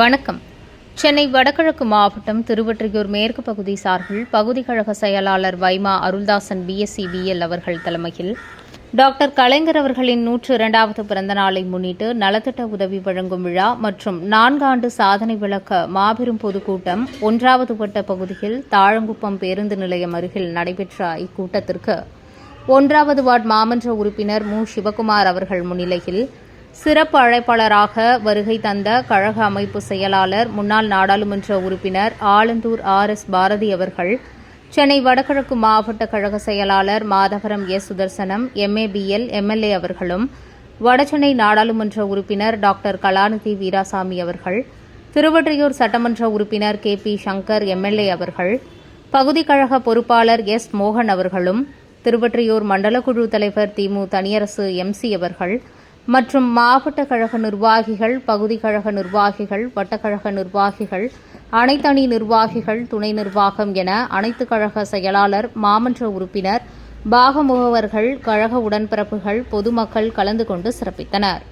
வணக்கம். சென்னை வடகிழக்கு மாவட்டம் திருவொற்றியூர் மேற்கு பகுதி சார்பில் பகுதி கழக செயலாளர் வைமா அருள்தாசன் பிஎஸ்சி பிஎல் அவர்கள் தலைமையில் டாக்டர் கலைஞர் அவர்களின் நூற்று இரண்டாவது பிறந்த நாளை முன்னிட்டு நலத்திட்ட உதவி வழங்கும் விழா மற்றும் நான்காண்டு சாதனை விளக்க மாபெரும் பொதுக்கூட்டம் ஒன்றாவது வட்ட பகுதியில் தாழங்குப்பம் பேருந்து நிலையம் அருகில் நடைபெற்ற இக்கூட்டத்திற்கு ஒன்றாவது வார்டு மாமன்ற உறுப்பினர் மு. சிவகுமார் அவர்கள் முன்னிலையில் சிறப்பு அழைப்பாளராக வருகை தந்த கழக அமைப்பு செயலாளர் முன்னாள் நாடாளுமன்ற உறுப்பினர் ஆலந்தூர் ஆர் எஸ் பாரதி அவர்கள் சென்னை வடகிழக்கு மாவட்ட கழக செயலாளர் Madhavaram S Sudarsanam MA BL MLA அவர்களும் வடசென்னை நாடாளுமன்ற உறுப்பினர் டாக்டர் கலாநிதி வீராசாமி அவர்கள் திருவொற்றியூர் சட்டமன்ற உறுப்பினர் கே பி சங்கர் எம்எல்ஏ அவர்கள் பகுதி கழக பொறுப்பாளர் எஸ் மோகன் அவர்களும் திருவொற்றியூர் மண்டல குழு தலைவர் திமு தனியரசு எம்சி அவர்கள் மற்றும் மாவட்ட கழக நிர்வாகிகள் பகுதி கழக நிர்வாகிகள் வட்டக்கழக நிர்வாகிகள் அனைத்தணி நிர்வாகிகள் துணை நிர்வாகம் என அனைத்து கழக செயலாளர் மாமன்ற உறுப்பினர் பாகமுகவர்கள் கழக உடன்பிறப்புகள் பொதுமக்கள் கலந்து கொண்டு சிறப்பித்தனர்.